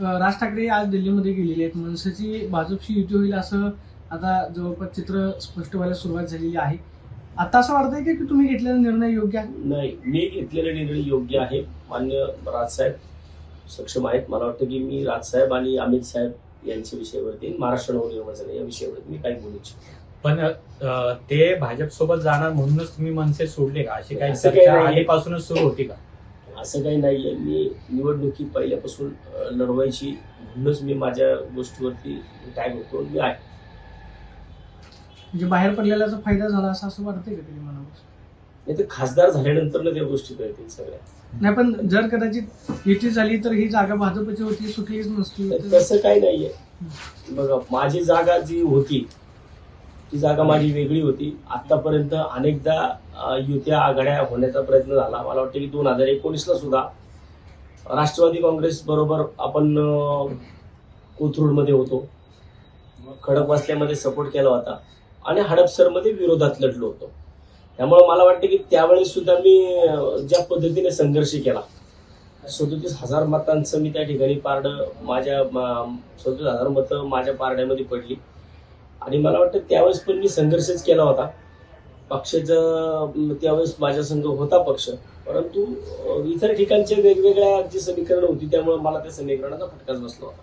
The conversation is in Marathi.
राज ठाकरे आज दिल्लीमध्ये गेलेले आहेत. मनसेची भाजपशी युती होईल असं आता जवळपास चित्र स्पष्ट व्हायला सुरुवात झालेली आहे. आता असं वाटतंय की की तुम्ही घेतलेला निर्णय योग्य आहे? नाही मी घेतलेला निर्णय योग्य आहे मान्य राजसाहेब सक्षम आहेत. मला वाटतं की मी राजसाहेब आणि अमित साहेब यांच्या विषयावरती महाराष्ट्र नवनिर्माण झाले या विषयावरती मी काही बोलू इच्छितो पण ते भाजप सोबत जाणार म्हणूनच तुम्ही मनसे सोडले का? अशी काही असं काही चर्चा नाही. आधीपासूनच सुरू होती का? असं काही नाहीये. मी निवडणुकी पहिल्यापासून लढवायची म्हणूनच मी माझ्या गोष्टीवरती टॅग होतो मी आहे. म्हणजे बाहेर पडलेल्याचा फायदा झाला असं असं वाटतंय का तरी मनापासून? नाही तर खासदार झाल्यानंतर त्या गोष्टी कळतील सगळ्या. नाही पण जर कदाचित युती झाली तर ही जागा भाजपची होती सुटलीच नसती. तर- तसं काही नाहीये. बघा माझी जागा जी होती ती जागा माझी वेगळी होती. आतापर्यंत अनेकदा युत्या आघाड्या होण्याचा प्रयत्न झाला. मला वाटतं की दोन हजार एकोणीसला सुद्धा राष्ट्रवादी काँग्रेस बरोबर आपण कोथरूडमध्ये होतो. खडकवासल्यामध्ये सपोर्ट केला होता. आणि हडपसरमध्ये विरोधात लढलो होतो. त्यामुळे मला वाटतं की त्यावेळेस सुद्धा मी ज्या पद्धतीने संघर्ष केला सदोतीस हजार मतांचं मी त्या ठिकाणी पारडं माझ्या सदोतीस हजार मतं माझ्या पारड्यामध्ये पडली. आणि मला वाटतं त्यावेळेस पण मी संघर्षच केला होता. पक्षाचं त्यावेळेस माझ्या संघ होता पक्ष. परंतु इतर ठिकाणचे वेगवेगळ्या जी समीकरणं होती त्यामुळे मला त्या समीकरणाचा फटकाच बसला होता.